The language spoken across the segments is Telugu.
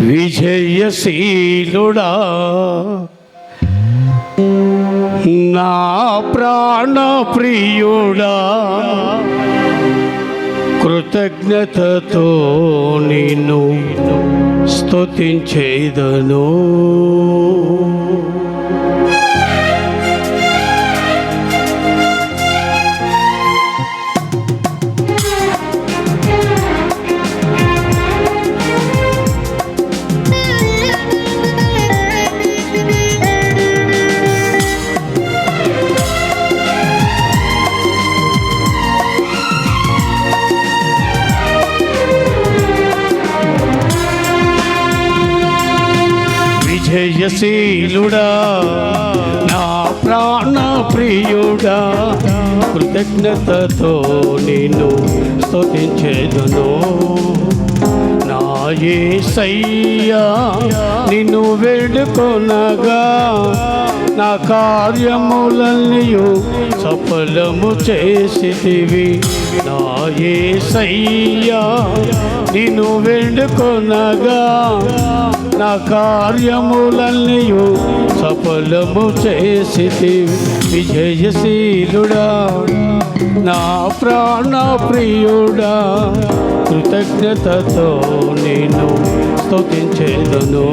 విజయశీలుడా. నా ప్రాణ ప్రియుడా కృతజ్ఞతతో నిన్ను స్తుతించేదను. జయశీలుడా నా ప్రాణ ప్రియుడా కృతజ్ఞతతో నేను స్తుతించేదను. నా యేసయ్యా నిన్ను వేడుకొనగా నా కార్యములన్నయు సఫలము చేసితివి. నా యేసయ్యా నిన్ను వేడుకొనగా నా కార్యములన్నయు సఫలము చేసి విజయశీలుడా నా ప్రాణ ప్రియుడా కృతజ్ఞతతో నేను స్తుతించేదను.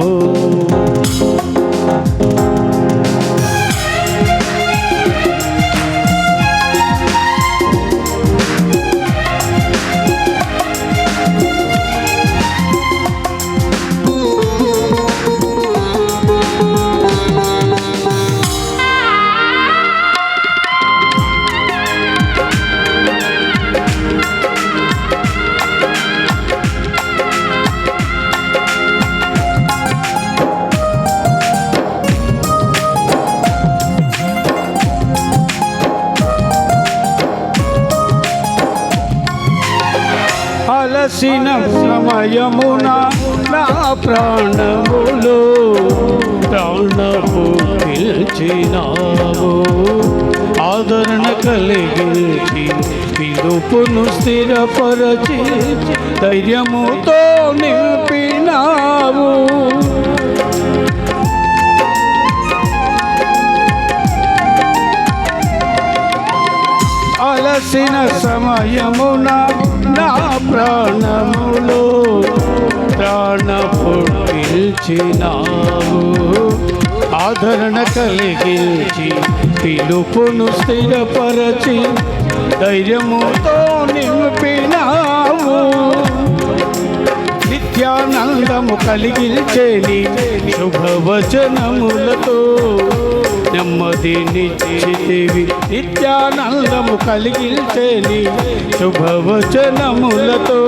దర్శన సమయమున నా ప్రాణములు ప్రాణము పిలిచినావు ఆదరణ కలిగించి పిలుపును స్థిరపరచి ధైర్యముతో నింపినావు. అలసిన సమయమున నా ప్రాణములో ప్రాణ పుట్టిల్చినావు ఆదరణ కలిగించి పిలుపును స్థిరపరచి ధైర్యముతో నింపినావు. నిత్యానందము కలిగించేని శుభవచనములతో నెమ్మదినిచ్చితివి నిత్యానందము కలిగించేని శుభవచనములతో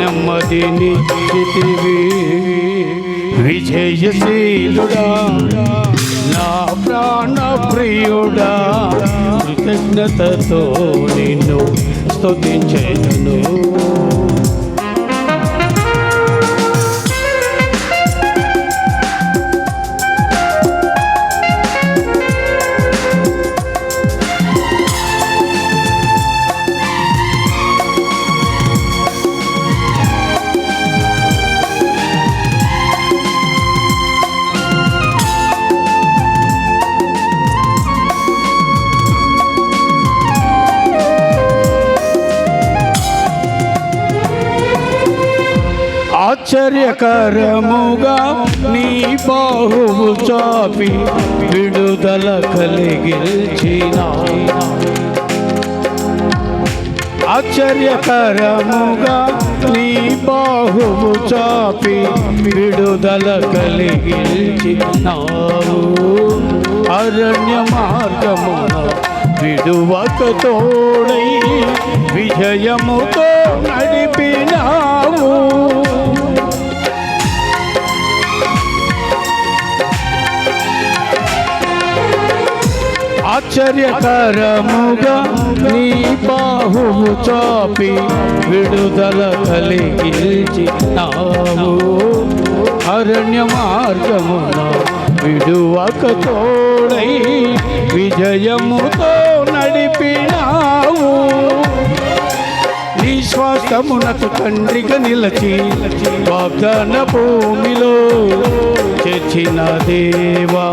నెమ్మదినిచ్చితివి విజయశీలుడా నా ప్రాణ ప్రియుడా కృతజ్ఞతతో నిన్ను స్తుతించేను ఆశ్చర్యకరముగా నీ బాహువు చాపి విడుదల కలిగించిన ఆశ్చర్యకరముగా నీ బాహువు చాపి విడుదల కలిగించినావు. అరణ్య మార్గమున విడువక తోడై విజయముతో నడిపినావు. ఆశ్చర్యకరముగా నీ బాహువు చాపి విడుదల కలిగించినావు అరణ్య మార్గమున విడువక తోడై విజయముతో నడిపినావు. స్వాస్థమునకు తండ్రిగా నిలచి వాగ్దాన భూమిలో చేర్చిన దేవా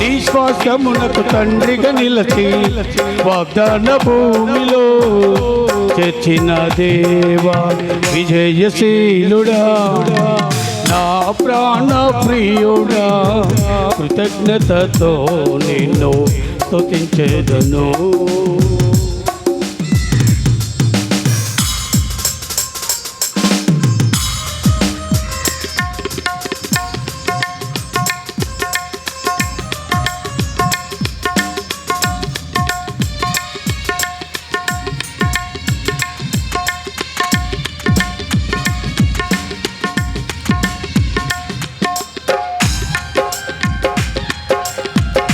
నిశ్వాసమునకు తండ్రిగా నిలచి వాగ్దాన భూమిలో చేర్చిన దేవా విజయశీలుడా నా ప్రాణ ప్రియుడా కృతజ్ఞతతో నిన్ను స్తుతించేదను.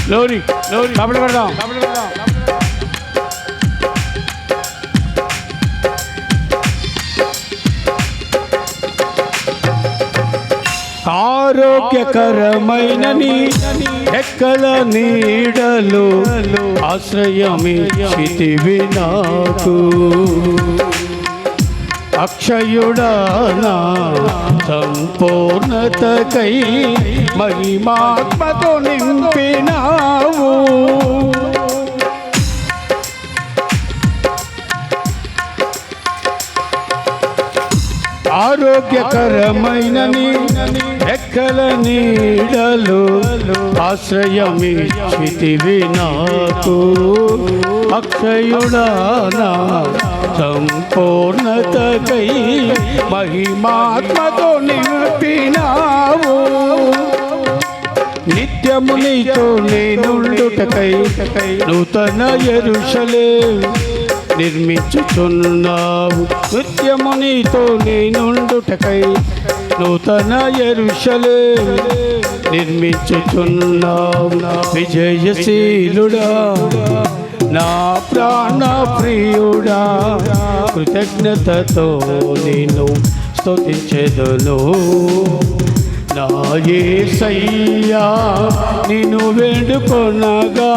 లోరి లోరి. కబడి పెడదాం. కబడి పెడదాం. ఆరోగ్యకరమైన ఎక్కల నీడలు ఆశ్రయమి నాకు. అక్షయుడానా? సంపూర్ణతకై మహిమాత్మతో నింపినావు. ఆరోగ్యకరమైన ఎక్కల నీడలు ఆశ్రయమి నాకు. అక్షయుడానా? సంపూర్ణతకై మహిమాత్మతో నింపినావు. నిత్యము నీతో నేనుండుటకై నూతన ఎరుషలే నిర్మించుచున్నావు. నిత్యము నీతో నేనుండుటకై నూతన ఎరుషలే నిర్మించుచున్నావు. విజయశీలుడా నా ప్రాణ ప్రియుడా కృతజ్ఞతతో నేను స్తుతించెదను. నా యేసయ్యా నిన్ను వేడుకొనగా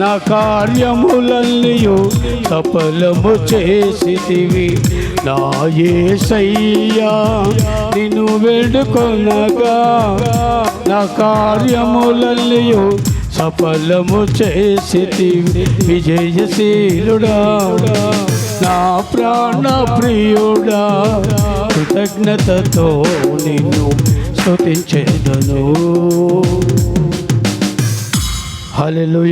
నా కార్యములన్నయు సఫలము చేసితివి. నా యేసయ్యా నిన్ను వేడుకొనగా నా కార్యములన్నయు సఫలము చేసి విజయశీలుడా. నా ప్రాణ ప్రియుడా కృతజ్ఞతతో నిన్ను స్థుతించేదను హలో